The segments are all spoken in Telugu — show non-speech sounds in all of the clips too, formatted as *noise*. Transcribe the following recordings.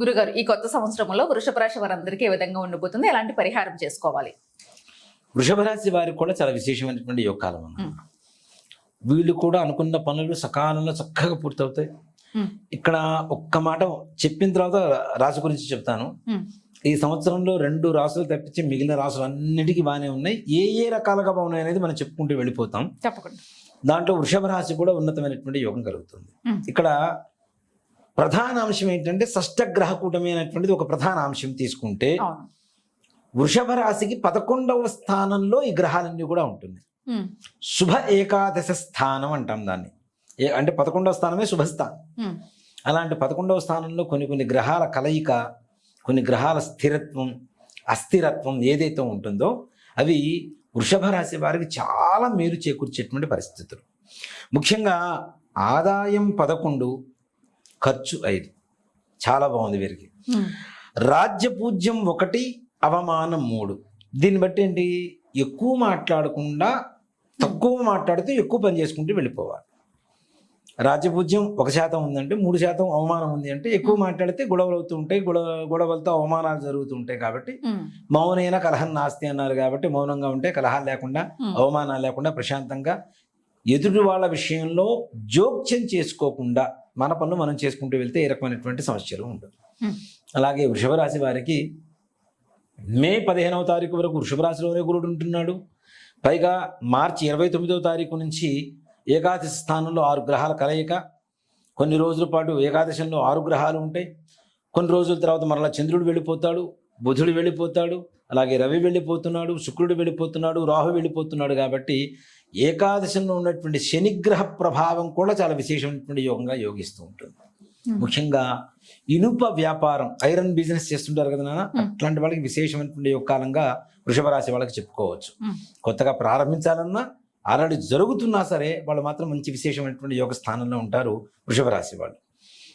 గురుగారు ఈ కొత్త సంవత్సరంలో వృషభ రాశి వారందరికీ ఏ విధంగా ఉండబోతుంది? ఎలాంటి పరిహారం చేసుకోవాలి? వృషభ రాశి వారికి కూడా చాలా విశేషమైనటువంటి యోగకాలం అన్నమాట. వీళ్ళు కూడా అనుకున్న పనులు సకాలంలో చక్కగా పూర్తవుతాయి. ఇక్కడ ఒక్క మాట చెప్పిన తర్వాత రాశి గురించి చెప్తాను. ఈ సంవత్సరంలో రెండు రాసులు తప్పించి మిగిలిన రాసులు అన్నిటికీ బాగానే ఉన్నాయి. ఏ ఏ రకాలుగా బాగున్నాయి అనేది మనం చెప్పుకుంటూ వెళ్ళిపోతాం. తప్పకుండా. దాంట్లో వృషభ రాశి కూడా ఉన్నతమైనటువంటి యోగం కలుగుతుంది. ఇక్కడ ప్రధాన అంశం ఏంటంటే షష్టగ్రహ కూటమి అనేటువంటిది ఒక ప్రధాన అంశం తీసుకుంటే వృషభ రాశికి పదకొండవ స్థానంలో ఈ గ్రహాలన్నీ కూడా ఉంటుంది శుభ ఏకాదశ స్థానం అంటాం దాన్ని. ఏ అంటే పదకొండవ స్థానమే శుభస్థానం. అలాంటి పదకొండవ స్థానంలో కొన్ని కొన్ని గ్రహాల కలయిక కొన్ని గ్రహాల స్థిరత్వం అస్థిరత్వం ఏదైతే ఉంటుందో అవి వృషభ రాశి వారికి చాలా మేలు చేకూర్చేటువంటి పరిస్థితులు. ముఖ్యంగా ఆదాయం పదకొండు ఖర్చు ఐదు. చాలా బాగుంది వీరికి. ఉమ్, రాజ్యపూజ్యం ఒకటి అవమానం మూడు. దీన్ని బట్టి ఏంటి? ఎక్కువ మాట్లాడకుండా తక్కువ మాట్లాడుతూ ఎక్కువ పని చేసుకుంటూ వెళ్ళిపోవాలి. రాజ్యపూజ్యం ఒక శాతం ఉందంటే మూడు శాతం అవమానం ఉంది అంటే ఎక్కువ మాట్లాడితే గొడవలు అవుతూ ఉంటాయి. గొడవ గొడవలతో అవమానాలు జరుగుతూ ఉంటాయి కాబట్టి మౌనైన కలహం నాస్తి అన్నారు కాబట్టి మౌనంగా ఉంటే కలహాలు లేకుండా అవమానాలు లేకుండా ప్రశాంతంగా ఎదుటి వాళ్ళ విషయంలో జోక్యం చేసుకోకుండా మన పనులు మనం చేసుకుంటూ వెళ్తే ఏ రకమైనటువంటి సమస్యలు ఉండవు. అలాగే వృషభ రాశి వారికి మే పదిహేనవ తారీఖు వరకు వృషభ రాశిలోనే గురుడు ఉంటున్నాడు. పైగా మార్చి ఇరవై తొమ్మిదవ తారీఖు నుంచి ఏకాదశి స్థానంలో ఆరు గ్రహాల కలయిక. కొన్ని రోజుల పాటు ఏకాదశంలో ఆరు గ్రహాలు ఉంటాయి. కొన్ని రోజుల తర్వాత మరలా చంద్రుడు వెళ్ళిపోతాడు బుధుడు వెళ్ళిపోతాడు అలాగే రవి వెళ్ళిపోతున్నాడు శుక్రుడు వెళ్ళిపోతున్నాడు రాహు వెళ్ళిపోతున్నాడు కాబట్టి ఏకాదశంలో ఉన్నటువంటి శనిగ్రహ ప్రభావం కూడా చాలా విశేషమైనటువంటి యోగంగా యోగిస్తూ ఉంటుంది. ఉమ్, ముఖ్యంగా ఇనుప వ్యాపారం ఐరన్ బిజినెస్ చేస్తుంటారు కదా నాన్న అట్లాంటి వాళ్ళకి విశేషమైనటువంటి యొక్క కాలంగా వృషభ రాశి వాళ్ళకి చెప్పుకోవచ్చు. ఉమ్, కొత్తగా ప్రారంభించాలన్నా ఆల్రెడీ జరుగుతున్నా సరే వాళ్ళు మాత్రం మంచి విశేషమైనటువంటి యోగ స్థానంలో ఉంటారు వృషభ రాశి వాళ్ళు.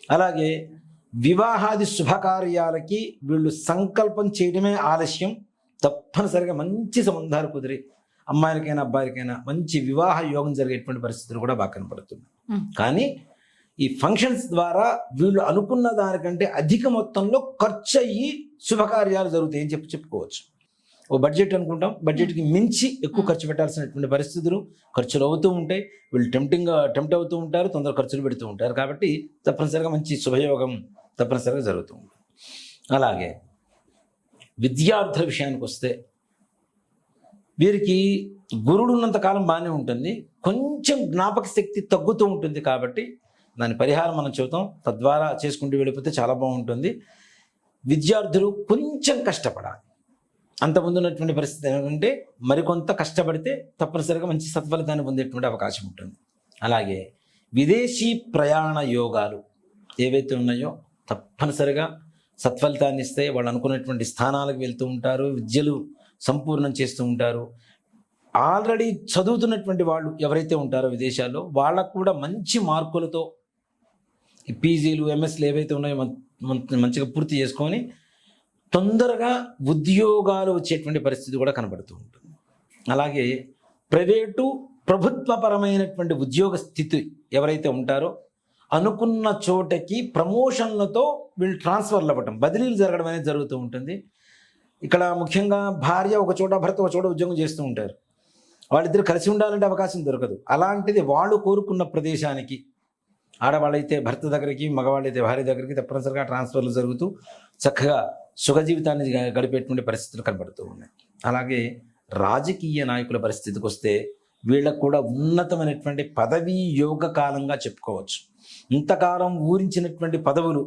అలాగే వివాహాది శుభకార్యాలకి వీళ్ళు సంకల్పం చేయడమే ఆలస్యం. తప్పనిసరిగా మంచి సంబంధాలు కుదిరి అమ్మాయిలకైనా అబ్బాయిలకైనా మంచి వివాహ యోగం జరిగేటువంటి పరిస్థితులు కూడా బాగా కనపడుతుంది కానీ ఈ ఫంక్షన్స్ ద్వారా వీళ్ళు అనుకున్న దానికంటే అధిక మొత్తంలో ఖర్చు అయ్యి శుభకార్యాలు జరుగుతాయి అని చెప్పి చెప్పుకోవచ్చు. ఓ బడ్జెట్ అనుకుంటాం. బడ్జెట్కి మించి ఎక్కువ ఖర్చు పెట్టాల్సినటువంటి పరిస్థితులు ఖర్చులు అవుతూ ఉంటాయి. వీళ్ళు టెంప్టింగ్గా టెంప్ట్ అవుతూ ఉంటారు తొందర ఖర్చులు పెడుతూ ఉంటారు. కాబట్టి తప్పనిసరిగా మంచి శుభయోగం తప్పనిసరిగా జరుగుతూ ఉంటుంది అలాగే విద్యార్థుల విషయానికి వస్తే వీరికి గురుడు ఉన్నంతకాలం బాగానే ఉంటుంది. కొంచెం జ్ఞాపక శక్తి తగ్గుతూ ఉంటుంది కాబట్టి దాని పరిహారం మనం చెబుతాం. తద్వారా చేసుకుంటూ వెళ్ళిపోతే చాలా బాగుంటుంది. విద్యార్థులు కొంచెం కష్టపడాలి. అంతకుముందు ఉన్నటువంటి పరిస్థితి ఏంటంటే మరికొంత కష్టపడితే తప్పనిసరిగా మంచి సత్ఫలితాన్ని పొందేటువంటి అవకాశం ఉంటుంది. అలాగే విదేశీ ప్రయాణ యోగాలు ఏవైతే ఉన్నాయో తప్పనిసరిగా సత్ఫలితాన్ని ఇస్తే వాళ్ళు అనుకున్నటువంటి స్థానాలకు వెళ్తూ ఉంటారు విద్యలు సంపూర్ణం చేస్తూ ఉంటారు. ఆల్రెడీ చదువుతున్నటువంటి వాళ్ళు ఎవరైతే ఉంటారో విదేశాల్లో వాళ్ళకు కూడా మంచి మార్కులతో ఈ పీజీలు ఎంఎస్లు ఏవైతే ఉన్నాయో మంచిగా పూర్తి చేసుకొని తొందరగా ఉద్యోగాలు వచ్చేటువంటి పరిస్థితి కూడా కనబడుతూ ఉంటుంది. అలాగే ప్రైవేటు ప్రభుత్వపరమైనటువంటి ఉద్యోగ స్థితి ఎవరైతే ఉంటారో అనుకున్న చోటకి ప్రమోషన్లతో వీళ్ళు ట్రాన్స్ఫర్లు అవ్వటం బదిలీలు జరగడం అనేది జరుగుతూ ఉంటుంది. ఇక్కడ ముఖ్యంగా భార్య ఒక చోట భర్త ఒక చోట ఉద్యోగం చేస్తూ ఉంటారు. వాళ్ళిద్దరు కలిసి ఉండాలంటే అవకాశం దొరకదు. అలాంటిది వాళ్ళు కోరుకున్న ప్రదేశానికి ఆడవాళ్ళైతే భర్త దగ్గరికి మగవాళ్ళైతే భార్య దగ్గరికి తప్పనిసరిగా ట్రాన్స్ఫర్లు జరుగుతూ చక్కగా సుఖ జీవితాన్ని గ- గడిపేటువంటి పరిస్థితులు కనబడుతూ ఉన్నాయి. అలాగే రాజకీయ నాయకుల పరిస్థితికి వస్తే వీళ్ళకు కూడా ఉన్నతమైనటువంటి పదవీ యోగ కాలంగా చెప్పుకోవచ్చు. ఇంతకాలం ఊరించినటువంటి పదవులు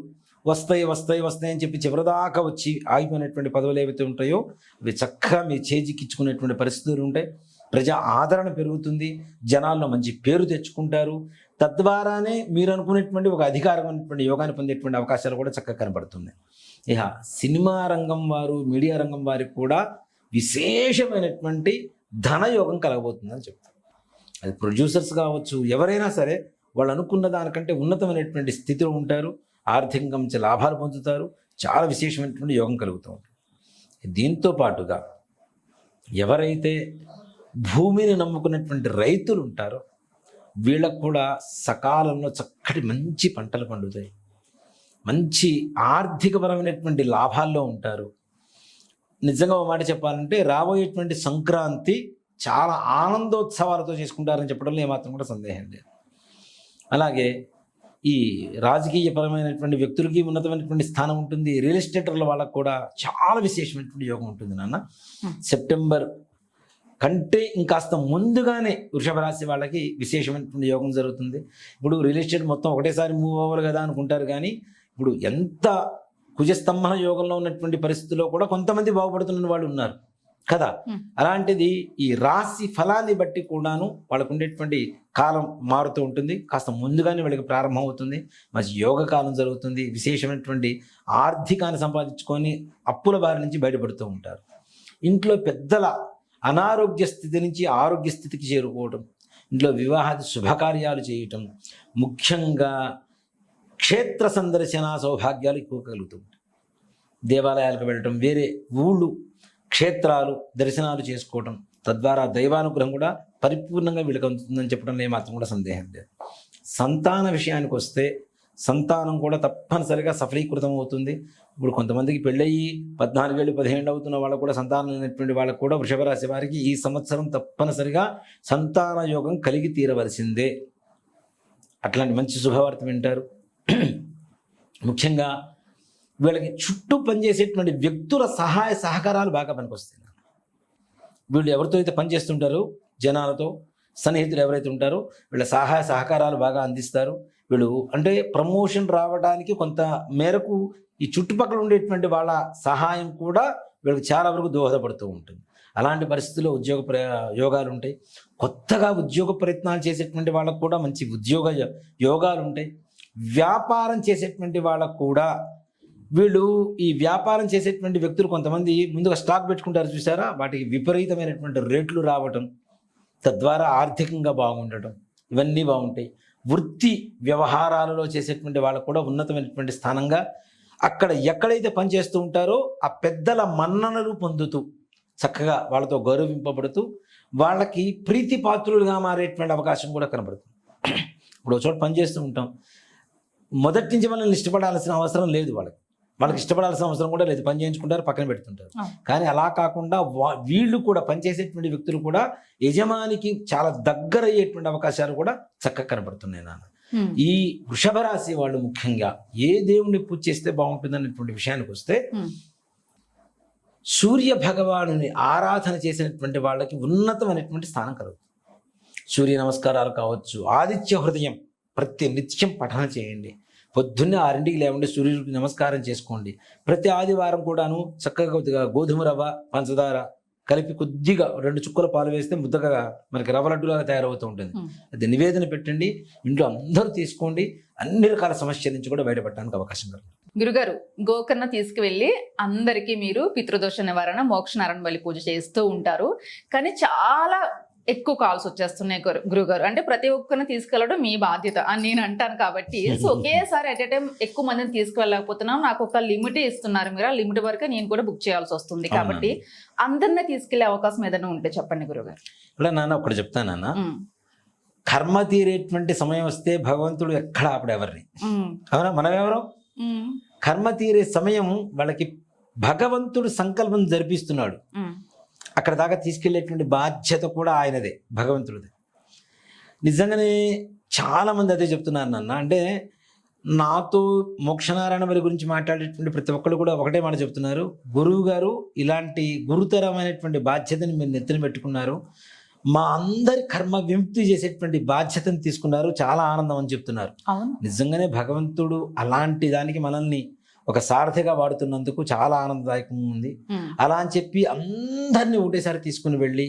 వస్తాయి వస్తాయి వస్తాయి అని చెప్పి చివరిదాకా వచ్చి ఆగిపోయినటువంటి పదవులు ఏవైతే ఉంటాయో అవి చక్కగా మీ చేజిక్కించుకునేటువంటి పరిస్థితులు ఉంటాయి. ప్రజా ఆదరణ పెరుగుతుంది జనాల్లో మంచి పేరు తెచ్చుకుంటారు. తద్వారానే మీరు అనుకునేటువంటి ఒక అధికారమైనటువంటి యోగాన్ని పొందేటువంటి అవకాశాలు కూడా చక్కగా కనబడుతున్నాయి ఇక సినిమా రంగం వారు మీడియా రంగం వారికి కూడా విశేషమైనటువంటి ధనయోగం కలగబోతుందని చెప్తారు. అది ప్రొడ్యూసర్స్ కావచ్చు ఎవరైనా సరే వాళ్ళు అనుకున్న దానికంటే ఉన్నతమైనటువంటి స్థితిలో ఉంటారు ఆర్థికంగా మంచి లాభాలు పొందుతారు చాలా విశేషమైనటువంటి యోగం కలుగుతూ ఉంటుంది. దీంతో పాటుగా ఎవరైతే భూమిని నమ్ముకున్నటువంటి రైతులు ఉంటారో వీళ్ళకు కూడా సకాలంలో చక్కటి మంచి పంటలు పండుతాయి. మంచి ఆర్థికపరమైనటువంటి లాభాల్లో ఉంటారు. నిజంగా ఒక మాట చెప్పాలంటే రాబోయేటువంటి సంక్రాంతి చాలా ఆనందోత్సవాలతో చేసుకుంటారని చెప్పడంలో ఏమాత్రం కూడా సందేహం లేదు. అలాగే ఈ రాజకీయపరమైనటువంటి వ్యక్తులకి ఉన్నతమైనటువంటి స్థానం ఉంటుంది. రియల్ ఎస్టేటర్ల వాళ్ళకు కూడా చాలా విశేషమైనటువంటి యోగం ఉంటుంది నాన్న. Hmm. సెప్టెంబర్ కంటే ఇంకాస్త ముందుగానే వృషభ రాశి వాళ్ళకి విశేషమైనటువంటి యోగం జరుగుతుంది. ఇప్పుడు రియల్ ఎస్టేట్ మొత్తం ఒకటేసారి మూవ్ అవ్వాలి కదా అనుకుంటారు కానీ ఇప్పుడు ఎంత కుజస్తంభన యోగంలో ఉన్నటువంటి పరిస్థితుల్లో కూడా కొంతమంది బాగుపడుతున్న వాళ్ళు ఉన్నారు. కదా. అలాంటిది ఈ రాశి ఫలాన్ని బట్టి కూడాను వాళ్ళకు ఉండేటువంటి కాలం మారుతూ ఉంటుంది. కాస్త ముందుగానే వాళ్ళకి ప్రారంభం అవుతుంది మంచి యోగ కాలం జరుగుతుంది. విశేషమైనటువంటి ఆర్థికాన్ని సంపాదించుకొని అప్పుల బారి నుంచి బయటపడుతూ ఉంటారు. ఇంట్లో పెద్దల అనారోగ్య స్థితి నుంచి ఆరోగ్య స్థితికి చేరుకోవటం ఇంట్లో వివాహాది శుభకార్యాలు చేయటం ముఖ్యంగా క్షేత్ర సందర్శన సౌభాగ్యాలు ఎక్కువ కలుగుతూ ఉంటాయి. దేవాలయాలకు వెళ్ళటం వేరే ఊళ్ళు క్షేత్రాలు దర్శనాలు చేసుకోవటం తద్వారా దైవానుగ్రహం కూడా పరిపూర్ణంగా వీళ్ళకి అందుతుందని చెప్పడంలో ఏమాత్రం కూడా సందేహం లేదు. సంతాన విషయానికి వస్తే సంతానం కూడా తప్పనిసరిగా సఫలీకృతం అవుతుంది. ఇప్పుడు కొంతమందికి పెళ్ళయి పద్నాలుగేళ్ళు పదిహేను అవుతున్న వాళ్ళకు కూడా సంతానం లేనటువంటి వాళ్ళకు కూడా వృషభ రాశి వారికి ఈ సంవత్సరం తప్పనిసరిగా సంతాన యోగం కలిగి తీరవలసిందే. అట్లాంటి మంచి శుభవార్త వింటారు. ముఖ్యంగా వీళ్ళకి చుట్టూ పనిచేసేటువంటి వ్యక్తుల సహాయ సహకారాలు బాగా పనికొస్తాయి. వీళ్ళు ఎవరితో అయితే పనిచేస్తుంటారో? జనాలతో సన్నిహితులు ఎవరైతే ఉంటారో వీళ్ళ సహాయ సహకారాలు బాగా అందిస్తారు. వీళ్ళు అంటే ప్రమోషన్ రావడానికి కొంత మేరకు ఈ చుట్టుపక్కల ఉండేటువంటి వాళ్ళ సహాయం కూడా వీళ్ళకి చాలా వరకు దోహదపడుతూ ఉంటుంది. అలాంటి పరిస్థితుల్లో ఉద్యోగ ప్ర యోగాలు ఉంటాయి. కొత్తగా ఉద్యోగ ప్రయత్నాలు చేసేటువంటి వాళ్ళకు కూడా మంచి ఉద్యోగ యోగాలు ఉంటాయి. వ్యాపారం చేసేటువంటి వాళ్ళకు కూడా వీళ్ళు ఈ వ్యాపారం చేసేటువంటి వ్యక్తులు కొంతమంది ముందుగా స్టాక్ పెట్టుకుంటారు చూసారా? వాటికి విపరీతమైనటువంటి రేట్లు రావటం తద్వారా ఆర్థికంగా బాగుండటం ఇవన్నీ బాగుంటాయి. వృత్తి వ్యవహారాలలో చేసేటువంటి వాళ్ళకు కూడా ఉన్నతమైనటువంటి స్థానంగా అక్కడ ఎక్కడైతే పనిచేస్తూ ఉంటారో ఆ పెద్దల మన్ననలు పొందుతూ చక్కగా వాళ్ళతో గౌరవింపబడుతూ వాళ్ళకి ప్రీతిపాత్రులుగా మారేటువంటి అవకాశం కూడా కనబడుతుంది. ఇప్పుడు ఒక చోట పనిచేస్తూ ఉంటాం. మొదటి నుంచి మనల్ని ఇష్టపడాల్సిన అవసరం లేదు వాళ్ళకి. వాళ్ళకి ఇష్టపడాల్సిన అవసరం కూడా లేదు పని చేయించుకుంటారు పక్కన పెడుతుంటారు. కానీ అలా కాకుండా వా- వీళ్ళు కూడా పనిచేసేటువంటి వ్యక్తులు కూడా యజమానికి చాలా దగ్గర అయ్యేటువంటి అవకాశాలు కూడా చక్కగా కనబడుతున్నాయి నాన్న. ఈ వృషభ రాశి వాళ్ళు ముఖ్యంగా ఏ దేవుణ్ణి పూజ చేస్తే బాగుంటుంది అనేటువంటి విషయానికి వస్తే. సూర్య భగవానుని ఆరాధన చేసినటువంటి వాళ్ళకి ఉన్నతమైనటువంటి స్థానం కలుగుతుంది సూర్య నమస్కారాలు కావచ్చు ఆదిత్య హృదయం ప్రతి నిత్యం పఠన చేయండి పొద్దున్నే ఆరింటికి లేవండి సూర్యుడికి నమస్కారం చేసుకోండి. ప్రతి ఆదివారం కూడాను చక్కగా కొద్దిగా గోధుమ రవ్వ పంచదార కలిపి కొద్దిగా రెండు చుక్కల పాలు వేస్తే ముద్దగా మనకి రవ్వ లడ్డులాగా తయారవుతూ ఉంటుంది. అది నివేదన పెట్టండి ఇంట్లో అందరూ తీసుకోండి అన్ని రకాల సమస్యల నుంచి కూడా బయటపడడానికి అవకాశం కలుగుతుంది. గురుగారు గోకర్ణ తీసుకువెళ్ళి అందరికీ మీరు పితృదోష నివారణ మోక్ష నారాయణ బలి పూజ చేస్తూ ఉంటారు. కానీ చాలా ఎక్కువ కాల్స్ వచ్చేస్తున్నాయి గురు- గురుగారు. అంటే ప్రతి ఒక్కరిని తీసుకెళ్ళడం మీ బాధ్యత అని నేను అంటాను కాబట్టి. సో *laughs* ఒకేసారి అట్ ఎ టైం ఎక్కువ మందిని తీసుకువెళ్ళకపోతున్నాం నాకు ఒక లిమిట్ ఇస్తున్నారు మీరు. ఆ లిమిట్ వరకే నేను కూడా బుక్ చేయాల్సి వస్తుంది కాబట్టి అందరినీ తీసుకెళ్ళే అవకాశం ఏదైనా ఉంటే చెప్పండి గురుగారు. ఇలా నాన్న ఒకటి చెప్తాను నాన్న. కర్మ తీరేటువంటి సమయం వస్తే భగవంతుడు ఎక్కడ ఆపడు ఎవరిని. ఉమ్, అవునా? మనం ఎవరు ఉమ్, కర్మ తీరే సమయం వాళ్ళకి భగవంతుడు సంకల్పం జరిపిస్తున్నాడు. అక్కడ దాకా తీసుకెళ్ళేటువంటి బాధ్యత కూడా ఆయనదే భగవంతుడిదే. నిజంగానే చాలా మంది అదే చెప్తున్నారు నాన్న. అంటే నాతో మోక్షనారాయణ వారి గురించి మాట్లాడేటువంటి ప్రతి ఒక్కళ్ళు కూడా ఒకటే మాట చెప్తున్నారు. గురువు గారు ఇలాంటి గురుతరమైనటువంటి బాధ్యతని మీరు నెత్తిన పెట్టుకున్నారు. మా అందరి కర్మ విముక్తి చేసేటువంటి బాధ్యతను తీసుకున్నారు. చాలా ఆనందం అని చెప్తున్నారు. నిజంగానే భగవంతుడు అలాంటి దానికి మనల్ని ఒక సారథిగా వాడుతున్నందుకు చాలా ఆనందదాయకంగా ఉంది. అలా అని చెప్పి అందరినీ ఒకటేసారి తీసుకుని వెళ్ళి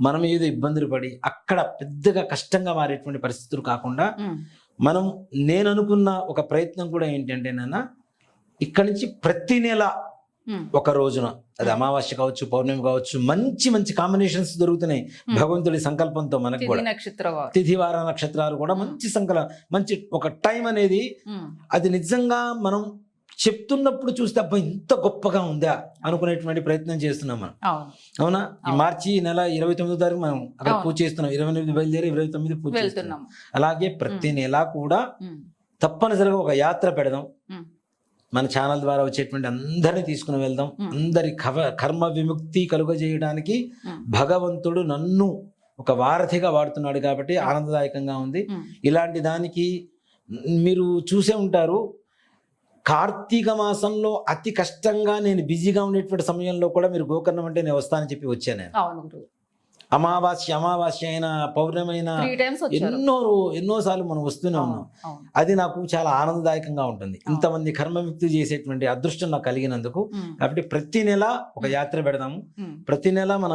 మనం ఏదో ఇబ్బందులు పడి అక్కడ పెద్దగా కష్టంగా మారేటువంటి పరిస్థితులు కాకుండా మనం నేను అనుకున్న ఒక ప్రయత్నం కూడా ఏంటంటే నాన్న ఇక్కడి నుంచి ప్రతి నెల ఒక రోజున అది అమావాస్య కావచ్చు పౌర్ణమి కావచ్చు మంచి మంచి కాంబినేషన్స్ దొరుకుతున్నాయి భగవంతుడి సంకల్పంతో మనకు కూడా. తిథి వార నక్షత్రాలు కూడా మంచి సంకల మంచి ఒక టైం అనేది అది నిజంగా మనం చెప్తున్నప్పుడు చూస్తే అబ్బా ఇంత గొప్పగా ఉందా అనుకునేటువంటి ప్రయత్నం చేస్తున్నాం మనం. అవును. ఈ మార్చి నెల ఇరవై తొమ్మిదో తారీఖు మనం అక్కడ. పూజ చేస్తున్నాం. ఇరవై ఎనిమిది బయలుదేరి ఇరవై తొమ్మిది పూజ చేస్తున్నాం. అలాగే ప్రతి నెల కూడా తప్పనిసరిగా ఒక యాత్ర పెడదాం. మన ఛానల్ ద్వారా వచ్చేటువంటి అందరినీ తీసుకుని వెళ్దాం. అందరి కవ కర్మ విముక్తి కలుగజేయడానికి భగవంతుడు నన్ను ఒక వారధిగా వాడుతున్నాడు కాబట్టి ఆనందదాయకంగా ఉంది. ఇలాంటి దానికి మీరు చూసే ఉంటారు. కార్తీక మాసంలో అతి కష్టంగా నేను బిజీగా ఉండేటువంటి సమయంలో కూడా మీరు గోకర్ణం అంటే నేను వస్తానని చెప్పి వచ్చాను అవును అమావాస్య అమావాస్య అయినా పౌర్ణమి అయినా త్రీ టైమ్స్ వచ్చారు. ఎన్నో ఎన్నోసార్లు మనం వస్తూనే ఉన్నాం. అది నాకు చాలా ఆనందదాయకంగా ఉంటుంది. ఇంతమంది కర్మముక్తి చేసేటువంటి అదృష్టం నాకు కలిగినందుకు. కాబట్టి ప్రతి నెల ఒక యాత్ర పెడదాము. ప్రతి నెల మన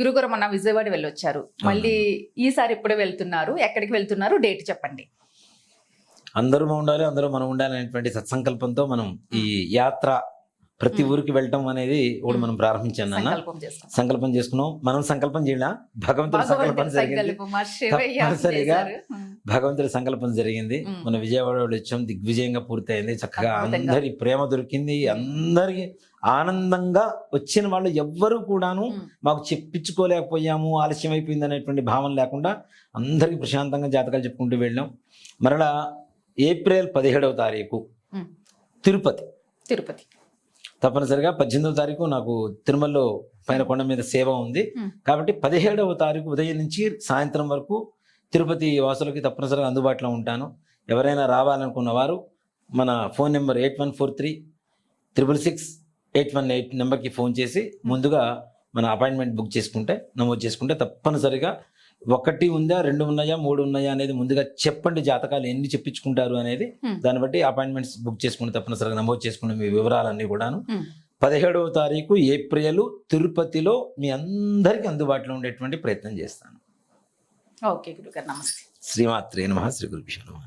గురుగారు మొన్న విజయవాడ వెళ్ళొచ్చారు. మళ్ళీ ఈసారి ఎప్పుడు వెళ్తున్నారు ఎక్కడికి వెళ్తున్నారు డేట్ చెప్పండి. అందరూ ఉండాలి అందరూ మనం ఉండాలి అనేటువంటి సత్సంకల్పంతో మనం ఈ యాత్ర ప్రతి ఊరికి వెళ్ళటం అనేది ఒకటి మనం ప్రారంభించాను నాన్న. సంకల్పం చేసుకున్నాం. మనం సంకల్పం చేయాల? భగవంతుడి సంకల్పం జరిగింది. తప్పనిసరిగా భగవంతుడి సంకల్పం జరిగింది. మన విజయవాడ వచ్చాం. దిగ్విజయంగా పూర్తయింది. చక్కగా. అందరి ప్రేమ దొరికింది. అందరికి ఆనందంగా వచ్చిన వాళ్ళు ఎవ్వరూ కూడాను మాకు చెప్పించుకోలేకపోయాము. ఆలస్యం అయిపోయింది అనేటువంటి భావన లేకుండా అందరికీ ప్రశాంతంగా జాతకాలు చెప్పుకుంటూ వెళ్ళాం. మరలా ఏప్రిల్ పదిహేడవ తారీఖు. తిరుపతి. తిరుపతి. తప్పనిసరిగా పద్దెనిమిదవ తారీఖు నాకు తిరుమలలో పైన కొండ మీద సేవ ఉంది. కాబట్టి పదిహేడవ తారీఖు ఉదయం నుంచి సాయంత్రం వరకు తిరుపతి వాసులకి తప్పనిసరిగా అందుబాటులో ఉంటాను ఎవరైనా రావాలనుకున్న వారు మన phone number eight one four three triple six eight one eight నెంబర్కి ఫోన్ చేసి ముందుగా మన అపాయింట్మెంట్ బుక్ చేసుకుంటే నమోదు చేసుకుంటే తప్పనిసరిగా ఒకటి ఉందా రెండు ఉన్నాయా మూడు ఉన్నాయా అనేది ముందుగా చెప్పండి జాతకాలు ఎన్ని చెప్పించుకుంటారు అనేది. Hmm. దాన్ని బట్టి అపాయింట్మెంట్స్ బుక్ చేసుకుంటే తప్పనిసరిగా నమోదు చేసుకునే మీ వివరాలన్నీ కూడాను. ఉమ్. పదిహేడవ తారీఖు ఏప్రిల్ తిరుపతిలో మీ అందరికీ అందుబాటులో ఉండేటువంటి ప్రయత్నం చేస్తాను. ఓకే గురుగారు నమస్తే. శ్రీమాత్రే నమ శ్రీ గురుభ్యో నమః.